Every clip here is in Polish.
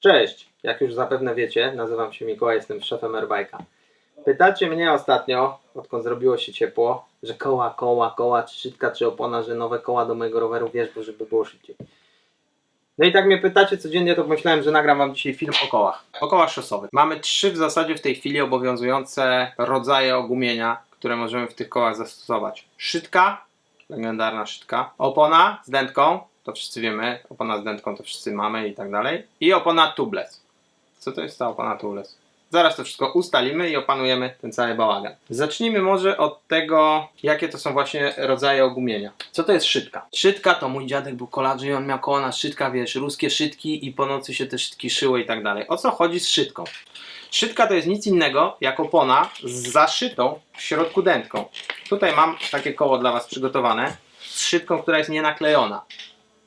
Cześć, jak już zapewne wiecie, nazywam się Mikołaj, jestem szefem Airbike'a. Pytacie mnie ostatnio, odkąd zrobiło się ciepło, że koła, koła, koła, czy szybka, czy opona, że nowe koła do mojego roweru, bo żeby było szybciej. No i tak mnie pytacie codziennie, to pomyślałem, że nagram wam dzisiaj film o kołach. O kołach szosowych. Mamy trzy w zasadzie w tej chwili obowiązujące rodzaje ogumienia, które możemy w tych kołach zastosować. Szydka, legendarna szydka, opona z dętką, to wszyscy wiemy, opona z dętką to wszyscy mamy i tak dalej. I opona tubeless. Co to jest ta opona tubeless? Zaraz to wszystko ustalimy i opanujemy ten cały bałagan. Zacznijmy może od tego, jakie to są właśnie rodzaje ogumienia. Co to jest szydka? Szydka to mój dziadek był kolarzy i on miał koło na szydka, wiesz, ruskie szydki i po nocy się te szydki szyły i tak dalej. O co chodzi z szydką? Szydka to jest nic innego jak opona z zaszytą w środku dętką. Tutaj mam takie koło dla Was przygotowane z szydką, która jest nienaklejona.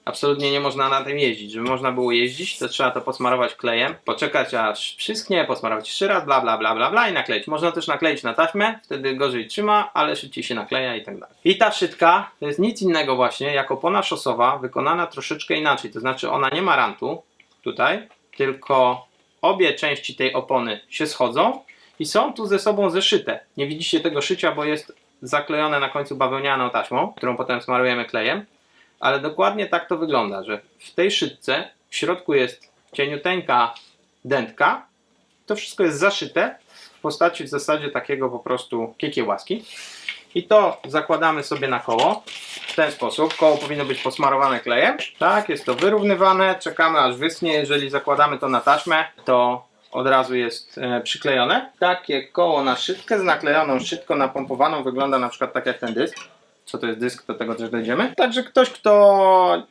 Absolutnie nie można na tym jeździć. Żeby można było jeździć, to trzeba to posmarować klejem, poczekać aż przyschnie, posmarować jeszcze raz, bla bla bla bla bla i nakleić. Można też nakleić na taśmę, wtedy gorzej trzyma, ale szybciej się nakleja i tak dalej. I ta szydka to jest nic innego właśnie jak opona szosowa, wykonana troszeczkę inaczej. To znaczy ona nie ma rantu tutaj, tylko obie części tej opony się schodzą i są tu ze sobą zeszyte. Nie widzicie tego szycia, bo jest zaklejone na końcu bawełnianą taśmą, którą potem smarujemy klejem ale dokładnie tak to wygląda, że w tej szydce w środku jest cieniuteńka dętka, to wszystko jest zaszyte w postaci w zasadzie takiego po prostu kiekiełaski i to zakładamy sobie na koło. W ten sposób. Koło powinno być posmarowane klejem, tak, jest to wyrównywane, czekamy aż wyschnie, jeżeli zakładamy to na taśmę, to od razu jest e, przyklejone. Takie koło na szydkę z naklejoną szydką napompowaną wygląda na przykład tak jak ten dysk co to jest dysk, do tego też dojdziemy. Także ktoś, kto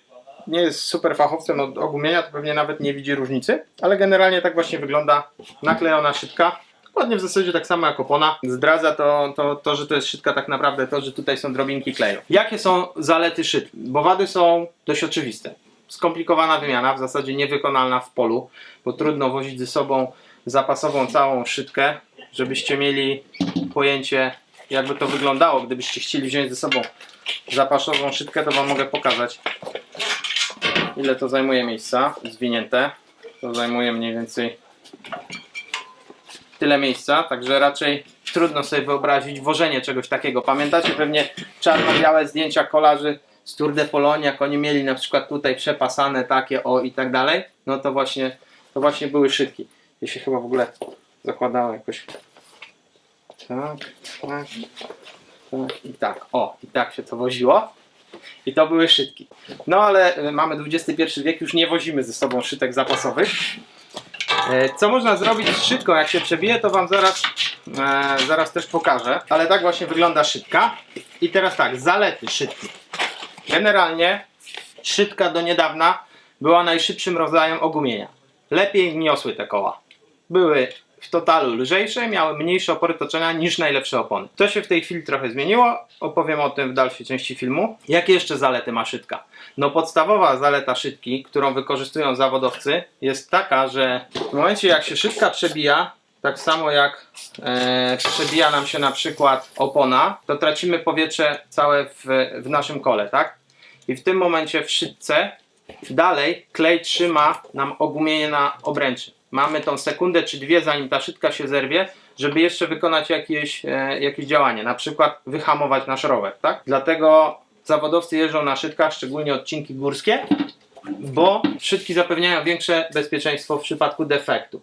nie jest super fachowcem od ogumienia, to pewnie nawet nie widzi różnicy, ale generalnie tak właśnie wygląda naklejona szybka. Dokładnie w zasadzie tak samo jak opona. Zdradza to, to, to, że to jest szydka tak naprawdę to, że tutaj są drobinki kleju. Jakie są zalety szyt? Bo wady są dość oczywiste. Skomplikowana wymiana, w zasadzie niewykonalna w polu, bo trudno wozić ze sobą zapasową całą szydkę, żebyście mieli pojęcie jakby to wyglądało, gdybyście chcieli wziąć ze sobą zapaszową szybkę, to Wam mogę pokazać ile to zajmuje miejsca zwinięte. To zajmuje mniej więcej tyle miejsca, także raczej trudno sobie wyobrazić wożenie czegoś takiego. Pamiętacie pewnie czarno-białe zdjęcia kolarzy z Tour de Pologne, jak oni mieli na przykład tutaj przepasane takie o i tak dalej, no to właśnie, to właśnie były szybki. Je się chyba w ogóle zakładało jakoś tak, tak, tak i tak. O, i tak się to woziło. I to były szytki. No ale y, mamy XXI wiek, już nie wozimy ze sobą szytek zapasowych. E, Co można zrobić z szybką? Jak się przebije, to Wam zaraz, e, zaraz też pokażę. Ale tak właśnie wygląda szybka. I teraz tak, zalety szybki. Generalnie szybka do niedawna była najszybszym rodzajem ogumienia. Lepiej gniosły te koła. Były w totalu lżejsze, miały mniejsze opory toczenia niż najlepsze opony. To się w tej chwili trochę zmieniło, opowiem o tym w dalszej części filmu. Jakie jeszcze zalety ma szydka? No podstawowa zaleta szydki, którą wykorzystują zawodowcy jest taka, że w momencie jak się szydka przebija, tak samo jak e, przebija nam się na przykład opona, to tracimy powietrze całe w, w naszym kole, tak? I w tym momencie w szydce dalej klej trzyma nam ogumienie na obręczy. Mamy tą sekundę czy dwie, zanim ta szydka się zerwie, żeby jeszcze wykonać jakieś, e, jakieś działanie, na przykład wyhamować nasz rower, tak? Dlatego zawodowcy jeżdżą na szydkach, szczególnie odcinki górskie, bo szydki zapewniają większe bezpieczeństwo w przypadku defektu.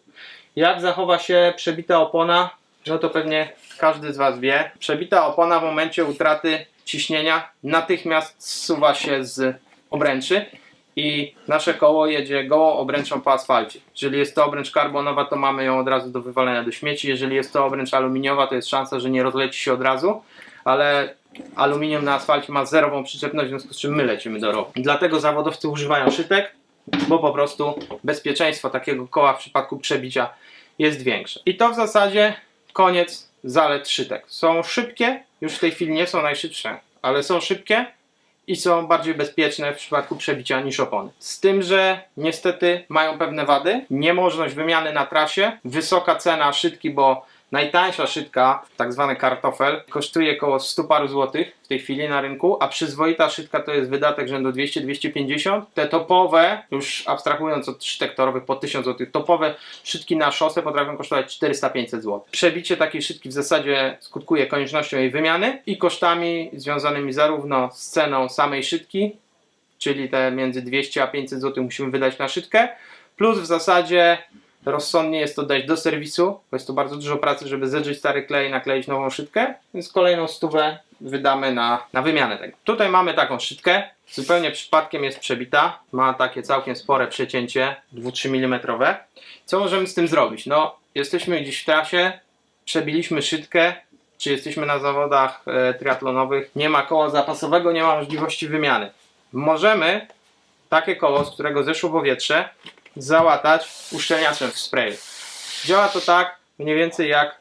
Jak zachowa się przebita opona? No to pewnie każdy z Was wie. Przebita opona w momencie utraty ciśnienia natychmiast zsuwa się z obręczy i nasze koło jedzie gołą obręczą po asfalcie. Jeżeli jest to obręcz karbonowa, to mamy ją od razu do wywalenia do śmieci. Jeżeli jest to obręcz aluminiowa, to jest szansa, że nie rozleci się od razu, ale aluminium na asfalcie ma zerową przyczepność, w związku z czym my lecimy do rowu. Dlatego zawodowcy używają szytek, bo po prostu bezpieczeństwo takiego koła w przypadku przebicia jest większe. I to w zasadzie koniec zalet szytek. Są szybkie, już w tej chwili nie są najszybsze, ale są szybkie i są bardziej bezpieczne w przypadku przebicia niż opony. Z tym, że niestety mają pewne wady. Niemożność wymiany na trasie, wysoka cena szybki, bo Najtańsza szytka, tak zwany kartofel, kosztuje około 100 paru złotych w tej chwili na rynku, a przyzwoita szytka to jest wydatek rzędu 200-250. Te topowe, już abstrahując od szytek torowych po 1000 zł, topowe szytki na szosę potrafią kosztować 400-500 zł. Przebicie takiej szytki w zasadzie skutkuje koniecznością jej wymiany i kosztami związanymi zarówno z ceną samej szytki, czyli te między 200 a 500 zł musimy wydać na szybkę, plus w zasadzie rozsądnie jest to dać do serwisu, bo jest to bardzo dużo pracy, żeby zedrzeć stary klej i nakleić nową szybkę, więc kolejną stówę wydamy na, na wymianę tego. Tutaj mamy taką szybkę, zupełnie przypadkiem jest przebita, ma takie całkiem spore przecięcie, 2-3 mm. Co możemy z tym zrobić? No, jesteśmy gdzieś w trasie, przebiliśmy szybkę, czy jesteśmy na zawodach e, triatlonowych, nie ma koła zapasowego, nie ma możliwości wymiany. Możemy takie koło, z którego zeszło powietrze, załatać uszczelniaczem w sprayu. Działa to tak mniej więcej jak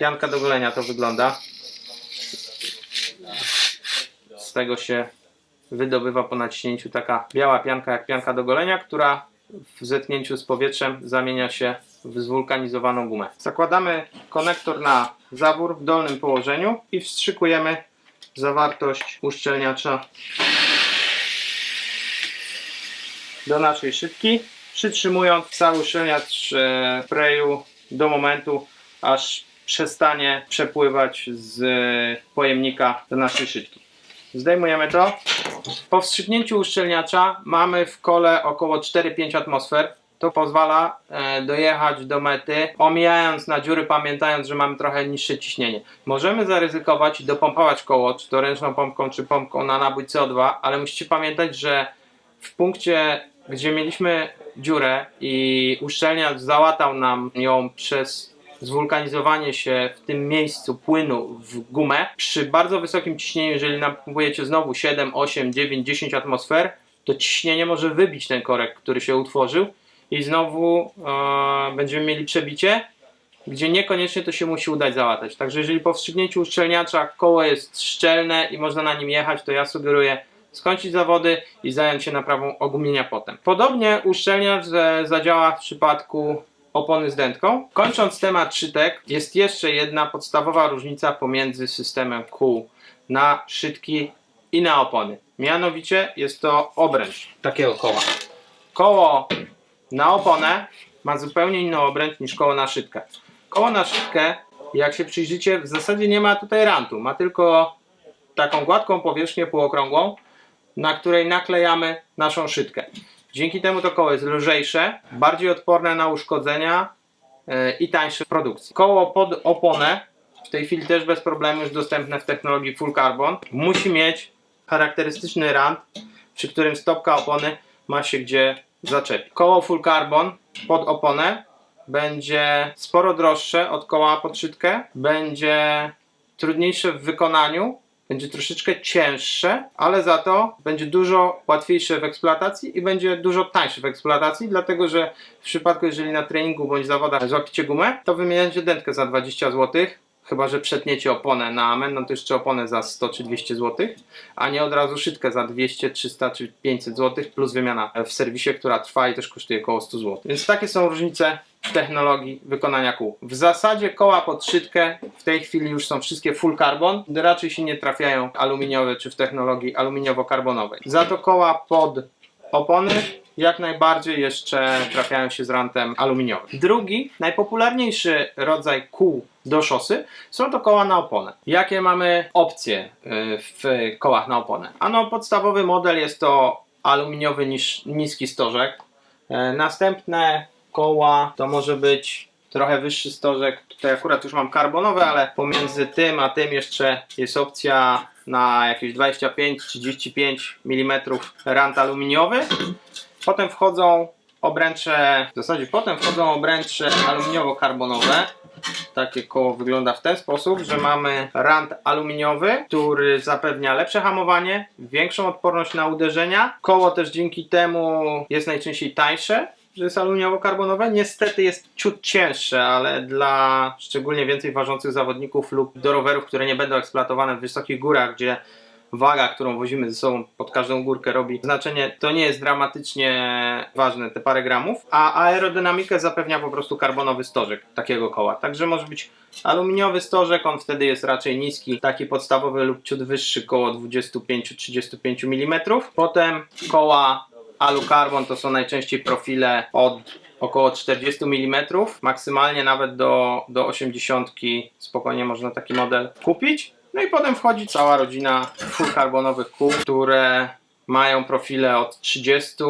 pianka do golenia to wygląda. Z tego się wydobywa po naciśnięciu taka biała pianka jak pianka do golenia, która w zetknięciu z powietrzem zamienia się w zwulkanizowaną gumę. Zakładamy konektor na zawór w dolnym położeniu i wstrzykujemy zawartość uszczelniacza do naszej szybki, przytrzymując cały e, sprayu do momentu, aż przestanie przepływać z pojemnika do naszej szybki. Zdejmujemy to. Po wstrzyknięciu uszczelniacza mamy w kole około 4-5 atmosfer. To pozwala e, dojechać do mety, omijając na dziury, pamiętając, że mamy trochę niższe ciśnienie. Możemy zaryzykować i dopompować koło, czy to ręczną pompką, czy pompką na nabój CO2, ale musicie pamiętać, że w punkcie, gdzie mieliśmy dziurę i uszczelniacz załatał nam ją przez zwulkanizowanie się w tym miejscu płynu w gumę, przy bardzo wysokim ciśnieniu, jeżeli napompujecie znowu 7, 8, 9, 10 atmosfer, to ciśnienie może wybić ten korek, który się utworzył i znowu e, będziemy mieli przebicie, gdzie niekoniecznie to się musi udać załatać. Także jeżeli po wstrzyknięciu uszczelniacza koło jest szczelne i można na nim jechać, to ja sugeruję skończyć zawody i zająć się naprawą ogumienia potem. Podobnie uszczelniacz zadziała w przypadku opony z dętką. Kończąc temat szytek, jest jeszcze jedna podstawowa różnica pomiędzy systemem kół na szydki i na opony. Mianowicie jest to obręcz takiego koła. Koło na oponę ma zupełnie inną obręcz niż koło na szydkę. Koło na szydkę, jak się przyjrzycie, w zasadzie nie ma tutaj rantu, ma tylko taką gładką powierzchnię półokrągłą, na której naklejamy naszą szydkę. Dzięki temu to koło jest lżejsze, bardziej odporne na uszkodzenia yy, i tańsze w produkcji. Koło pod oponę, w tej chwili też bez problemu już dostępne w technologii full carbon, musi mieć charakterystyczny rand, przy którym stopka opony ma się gdzie zaczepić. Koło full carbon pod oponę będzie sporo droższe od koła pod szydkę, będzie trudniejsze w wykonaniu, będzie troszeczkę cięższe, ale za to będzie dużo łatwiejsze w eksploatacji i będzie dużo tańsze w eksploatacji, dlatego że w przypadku, jeżeli na treningu bądź zawodach złapicie gumę, to wymieniacie dętkę za 20 zł, chyba że przetniecie oponę na amen, no to jeszcze oponę za 100 czy 200 zł, a nie od razu szydkę za 200, 300 czy 500 zł, plus wymiana w serwisie, która trwa i też kosztuje około 100 zł. Więc takie są różnice technologii wykonania kół. W zasadzie koła pod szydkę w tej chwili już są wszystkie full carbon, raczej się nie trafiają aluminiowe czy w technologii aluminiowo-karbonowej. Za to koła pod opony jak najbardziej jeszcze trafiają się z rantem aluminiowym. Drugi, najpopularniejszy rodzaj kół do szosy są to koła na oponę. Jakie mamy opcje y, w kołach na oponę? Ano podstawowy model jest to aluminiowy niż, niski stożek. E, Następne koła to może być trochę wyższy stożek. Tutaj akurat już mam karbonowe, ale pomiędzy tym a tym jeszcze jest opcja na jakieś 25-35 mm rant aluminiowy. Potem wchodzą obręcze, w zasadzie potem wchodzą obręcze aluminiowo-karbonowe. Takie koło wygląda w ten sposób, że mamy rant aluminiowy, który zapewnia lepsze hamowanie, większą odporność na uderzenia. Koło też dzięki temu jest najczęściej tańsze, jest aluminiowo-karbonowe. Niestety jest ciut cięższe, ale dla szczególnie więcej ważących zawodników lub do rowerów, które nie będą eksploatowane w wysokich górach, gdzie waga, którą wozimy ze sobą pod każdą górkę robi znaczenie, to nie jest dramatycznie ważne, te parę gramów, a aerodynamikę zapewnia po prostu karbonowy stożek takiego koła. Także może być aluminiowy stożek, on wtedy jest raczej niski, taki podstawowy lub ciut wyższy, koło 25-35 mm. Potem koła alu-carbon to są najczęściej profile od około 40 mm, maksymalnie nawet do, do 80 spokojnie można taki model kupić. No i potem wchodzi cała rodzina full karbonowych kół, które mają profile od 30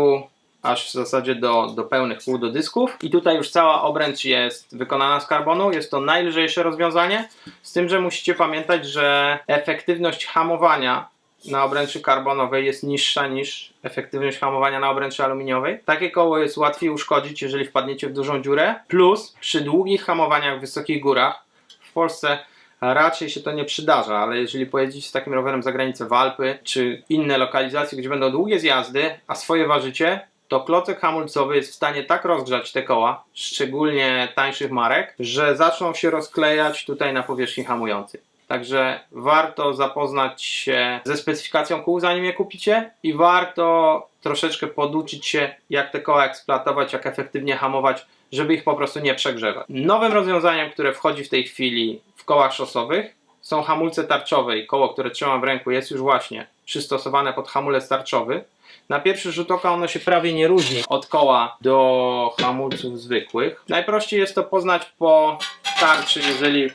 aż w zasadzie do, do pełnych kół do dysków. I tutaj już cała obręcz jest wykonana z karbonu. Jest to najlżejsze rozwiązanie, z tym, że musicie pamiętać, że efektywność hamowania na obręczy karbonowej jest niższa niż efektywność hamowania na obręczy aluminiowej. Takie koło jest łatwiej uszkodzić, jeżeli wpadniecie w dużą dziurę. Plus przy długich hamowaniach w wysokich górach w Polsce raczej się to nie przydarza, ale jeżeli pojedziecie z takim rowerem za granicę w Alpy czy inne lokalizacje, gdzie będą długie zjazdy, a swoje ważycie, to klocek hamulcowy jest w stanie tak rozgrzać te koła, szczególnie tańszych marek, że zaczną się rozklejać tutaj na powierzchni hamującej. Także warto zapoznać się ze specyfikacją kół, zanim je kupicie, i warto troszeczkę poduczyć się, jak te koła eksploatować, jak efektywnie hamować, żeby ich po prostu nie przegrzewać. Nowym rozwiązaniem, które wchodzi w tej chwili w kołach szosowych, są hamulce tarczowe i koło, które trzymam w ręku, jest już właśnie przystosowane pod hamulec tarczowy. Na pierwszy rzut oka ono się prawie nie różni od koła do hamulców zwykłych. Najprościej jest to poznać po tarczy, jeżeli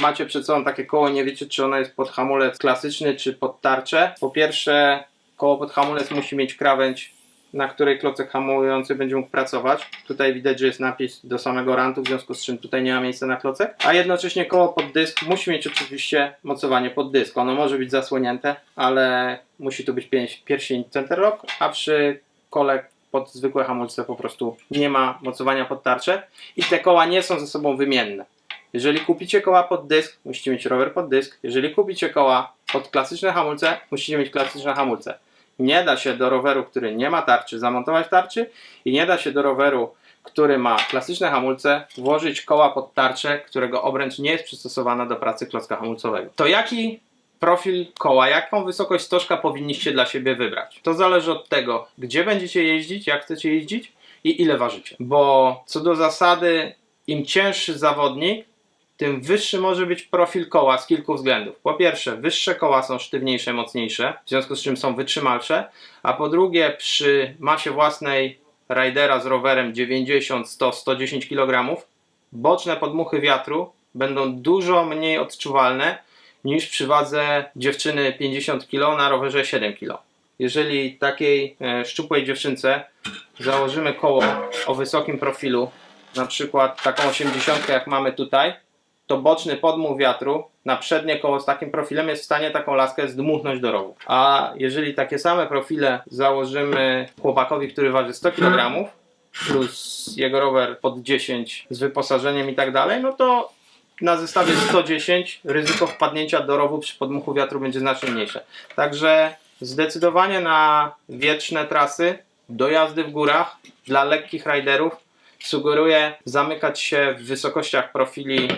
macie przed sobą takie koło, nie wiecie czy ono jest pod hamulec klasyczny czy pod tarczę. Po pierwsze, koło pod hamulec musi mieć krawędź, na której klocek hamujący będzie mógł pracować. Tutaj widać, że jest napis do samego rantu, w związku z czym tutaj nie ma miejsca na klocek. A jednocześnie koło pod dysk musi mieć oczywiście mocowanie pod dysk. Ono może być zasłonięte, ale musi tu być pierścień center lock, a przy kole pod zwykłe hamulce po prostu nie ma mocowania pod tarczę i te koła nie są ze sobą wymienne. Jeżeli kupicie koła pod dysk, musicie mieć rower pod dysk. Jeżeli kupicie koła pod klasyczne hamulce, musicie mieć klasyczne hamulce. Nie da się do roweru, który nie ma tarczy, zamontować tarczy i nie da się do roweru, który ma klasyczne hamulce, włożyć koła pod tarczę, którego obręcz nie jest przystosowana do pracy klocka hamulcowego. To jaki profil koła, jaką wysokość stożka powinniście dla siebie wybrać? To zależy od tego, gdzie będziecie jeździć, jak chcecie jeździć i ile ważycie. Bo co do zasady, im cięższy zawodnik, tym wyższy może być profil koła z kilku względów. Po pierwsze, wyższe koła są sztywniejsze, mocniejsze, w związku z czym są wytrzymalsze, a po drugie, przy masie własnej ridera z rowerem 90, 100, 110 kg, boczne podmuchy wiatru będą dużo mniej odczuwalne niż przy wadze dziewczyny 50 kg na rowerze 7 kg. Jeżeli takiej e, szczupłej dziewczynce założymy koło o wysokim profilu, na przykład taką 80 jak mamy tutaj, to boczny podmuch wiatru na przednie koło z takim profilem jest w stanie taką laskę zdmuchnąć do rowu. A jeżeli takie same profile założymy chłopakowi, który waży 100 kg, plus jego rower pod 10 z wyposażeniem i tak dalej, no to na zestawie 110 ryzyko wpadnięcia do rowu przy podmuchu wiatru będzie znacznie mniejsze. Także zdecydowanie na wieczne trasy, do jazdy w górach dla lekkich riderów sugeruję zamykać się w wysokościach profili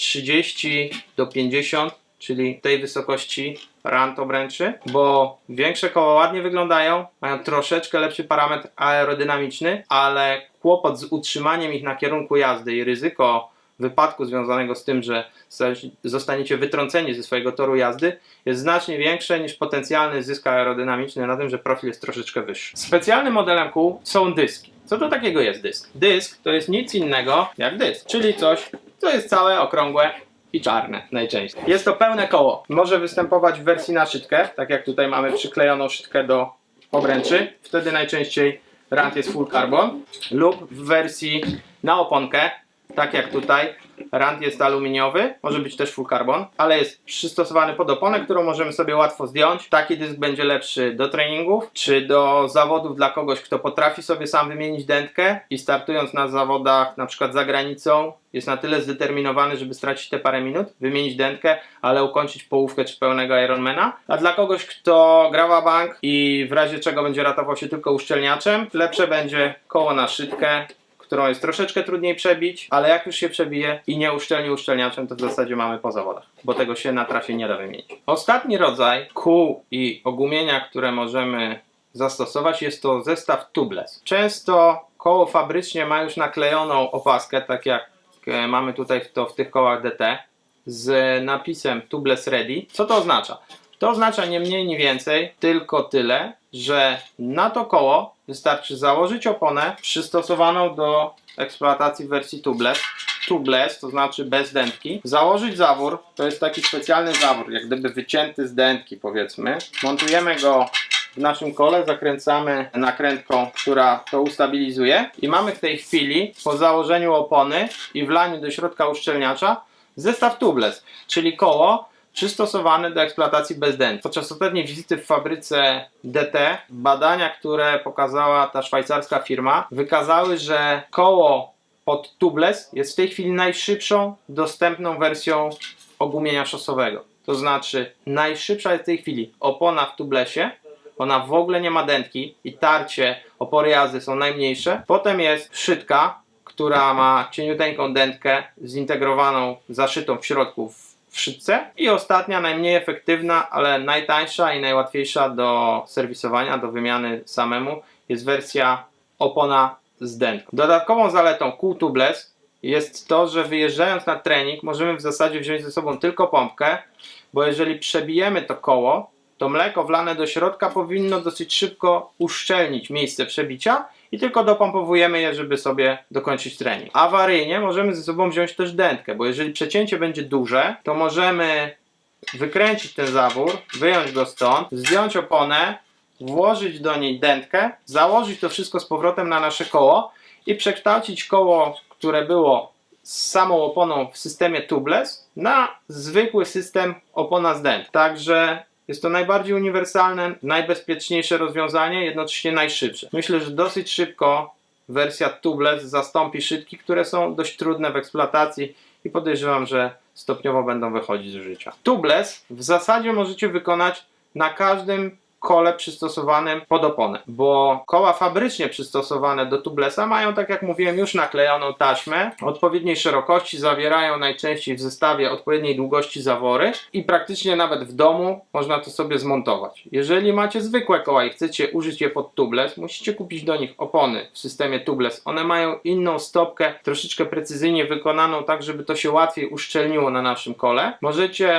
30 do 50, czyli tej wysokości rant obręczy, bo większe koła ładnie wyglądają, mają troszeczkę lepszy parametr aerodynamiczny, ale kłopot z utrzymaniem ich na kierunku jazdy i ryzyko wypadku związanego z tym, że zostaniecie wytrąceni ze swojego toru jazdy jest znacznie większe niż potencjalny zysk aerodynamiczny na tym, że profil jest troszeczkę wyższy. Specjalnym modelem kół są dyski. Co to takiego jest dysk? Dysk to jest nic innego jak dysk, czyli coś, co jest całe, okrągłe i czarne najczęściej. Jest to pełne koło. Może występować w wersji na szybkę, tak jak tutaj mamy przyklejoną szybkę do obręczy. Wtedy najczęściej rant jest full carbon lub w wersji na oponkę, tak jak tutaj. Rant jest aluminiowy, może być też full carbon, ale jest przystosowany pod oponę, którą możemy sobie łatwo zdjąć. Taki dysk będzie lepszy do treningów, czy do zawodów dla kogoś, kto potrafi sobie sam wymienić dętkę i startując na zawodach na przykład za granicą, jest na tyle zdeterminowany, żeby stracić te parę minut, wymienić dętkę, ale ukończyć połówkę czy pełnego Ironmana. A dla kogoś, kto gra bank i w razie czego będzie ratował się tylko uszczelniaczem, lepsze będzie koło na szybkę, którą jest troszeczkę trudniej przebić, ale jak już się przebije i nie uszczelni uszczelniaczem, to w zasadzie mamy po zawodach, bo tego się na nie da wymienić. Ostatni rodzaj kół i ogumienia, które możemy zastosować jest to zestaw tubeless. Często koło fabrycznie ma już naklejoną opaskę, tak jak e, mamy tutaj to, w tych kołach DT, z napisem tubeless ready. Co to oznacza? To oznacza nie mniej, nie więcej, tylko tyle, że na to koło wystarczy założyć oponę przystosowaną do eksploatacji wersji tubeless. Tubeless, to znaczy bez dętki. Założyć zawór, to jest taki specjalny zawór, jak gdyby wycięty z dętki powiedzmy. Montujemy go w naszym kole, zakręcamy nakrętką, która to ustabilizuje i mamy w tej chwili po założeniu opony i wlaniu do środka uszczelniacza zestaw tubeless, czyli koło przystosowane do eksploatacji bez dętki. Podczas ostatniej wizyty w fabryce DT badania, które pokazała ta szwajcarska firma wykazały, że koło pod tubeless jest w tej chwili najszybszą dostępną wersją ogumienia szosowego. To znaczy najszybsza jest w tej chwili opona w tubelessie, ona w ogóle nie ma dętki i tarcie opory jazdy są najmniejsze. Potem jest szytka, która ma cieniuteńką dętkę zintegrowaną, zaszytą w środku w w szybce. I ostatnia, najmniej efektywna, ale najtańsza i najłatwiejsza do serwisowania, do wymiany samemu jest wersja opona z dętką. Dodatkową zaletą kół tubeless jest to, że wyjeżdżając na trening możemy w zasadzie wziąć ze sobą tylko pompkę, bo jeżeli przebijemy to koło, to mleko wlane do środka powinno dosyć szybko uszczelnić miejsce przebicia i tylko dopompowujemy je, żeby sobie dokończyć trening. Awaryjnie możemy ze sobą wziąć też dętkę, bo jeżeli przecięcie będzie duże, to możemy wykręcić ten zawór, wyjąć go stąd, zdjąć oponę, włożyć do niej dętkę, założyć to wszystko z powrotem na nasze koło i przekształcić koło, które było z samą oponą w systemie tubeless na zwykły system opona z dęt. Także jest to najbardziej uniwersalne, najbezpieczniejsze rozwiązanie, jednocześnie najszybsze. Myślę, że dosyć szybko wersja tubeless zastąpi szybki, które są dość trudne w eksploatacji i podejrzewam, że stopniowo będą wychodzić z życia. Tubeless w zasadzie możecie wykonać na każdym kole przystosowanym pod oponę, bo koła fabrycznie przystosowane do tubelessa mają, tak jak mówiłem, już naklejoną taśmę odpowiedniej szerokości, zawierają najczęściej w zestawie odpowiedniej długości zawory i praktycznie nawet w domu można to sobie zmontować. Jeżeli macie zwykłe koła i chcecie użyć je pod tubeless, musicie kupić do nich opony w systemie tubeless. One mają inną stopkę, troszeczkę precyzyjnie wykonaną, tak żeby to się łatwiej uszczelniło na naszym kole. Możecie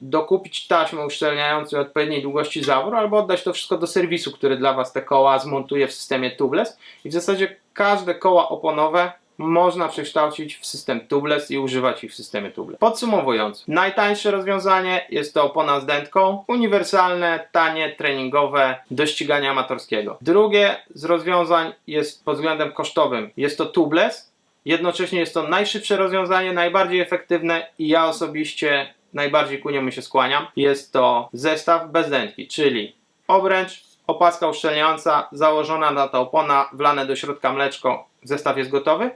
dokupić taśmę uszczelniającą odpowiedniej długości zawór albo oddać to wszystko do serwisu, który dla Was te koła zmontuje w systemie tubeless i w zasadzie każde koła oponowe można przekształcić w system tubeless i używać ich w systemie tubeless. Podsumowując, najtańsze rozwiązanie jest to opona z dętką, uniwersalne, tanie, treningowe do ścigania amatorskiego. Drugie z rozwiązań jest pod względem kosztowym. Jest to tubeless, jednocześnie jest to najszybsze rozwiązanie, najbardziej efektywne i ja osobiście najbardziej ku niemu się skłaniam. Jest to zestaw bez dętki, czyli obręcz, opaska uszczelniająca, założona na ta opona, wlane do środka mleczko, zestaw jest gotowy.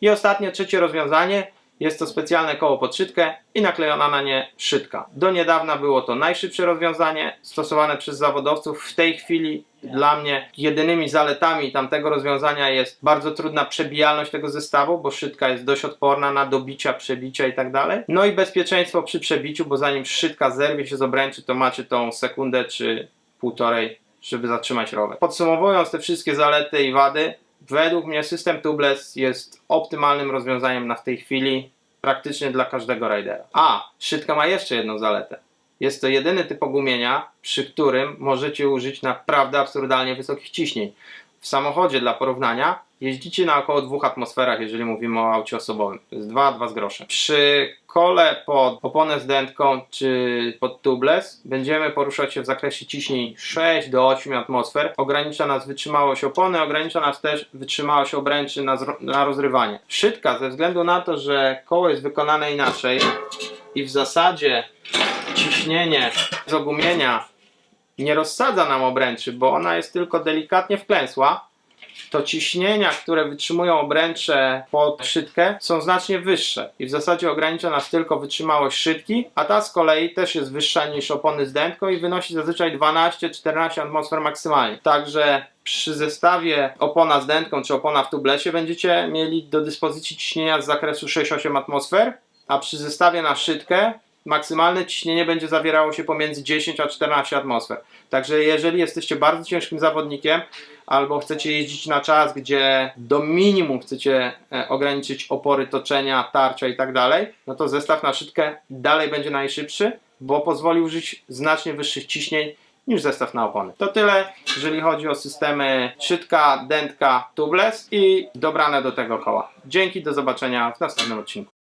I ostatnie, trzecie rozwiązanie, jest to specjalne koło pod szydkę i naklejona na nie szydka. Do niedawna było to najszybsze rozwiązanie stosowane przez zawodowców. W tej chwili dla mnie jedynymi zaletami tamtego rozwiązania jest bardzo trudna przebijalność tego zestawu, bo szydka jest dość odporna na dobicia, przebicia i tak dalej. No i bezpieczeństwo przy przebiciu, bo zanim szydka zerwie się z obręczy, to macie tą sekundę czy półtorej, żeby zatrzymać rower. Podsumowując te wszystkie zalety i wady, według mnie system tubeless jest optymalnym rozwiązaniem na w tej chwili praktycznie dla każdego ridera. A, szydka ma jeszcze jedną zaletę. Jest to jedyny typ ogumienia, przy którym możecie użyć naprawdę absurdalnie wysokich ciśnień. W samochodzie dla porównania jeździcie na około dwóch atmosferach, jeżeli mówimy o aucie osobowym. To jest 2, 2 z groszem. Przy kole pod oponę z dętką czy pod tubeless będziemy poruszać się w zakresie ciśnień 6 do 8 atmosfer. Ogranicza nas wytrzymałość opony, ogranicza nas też wytrzymałość obręczy na, na rozrywanie. Szydka ze względu na to, że koło jest wykonane inaczej i w zasadzie ciśnienie z ogumienia nie rozsadza nam obręczy, bo ona jest tylko delikatnie wklęsła, to ciśnienia, które wytrzymują obręcze pod szydkę są znacznie wyższe i w zasadzie ogranicza nas tylko wytrzymałość szydki, a ta z kolei też jest wyższa niż opony z dętką i wynosi zazwyczaj 12-14 atmosfer maksymalnie. Także przy zestawie opona z dętką czy opona w tublesie będziecie mieli do dyspozycji ciśnienia z zakresu 6-8 atmosfer, a przy zestawie na szydkę maksymalne ciśnienie będzie zawierało się pomiędzy 10 a 14 atmosfer. Także jeżeli jesteście bardzo ciężkim zawodnikiem albo chcecie jeździć na czas, gdzie do minimum chcecie e, ograniczyć opory toczenia, tarcia i tak dalej, no to zestaw na szybkę dalej będzie najszybszy, bo pozwoli użyć znacznie wyższych ciśnień niż zestaw na opony. To tyle, jeżeli chodzi o systemy szydka, dętka, tubeless i dobrane do tego koła. Dzięki, do zobaczenia w następnym odcinku.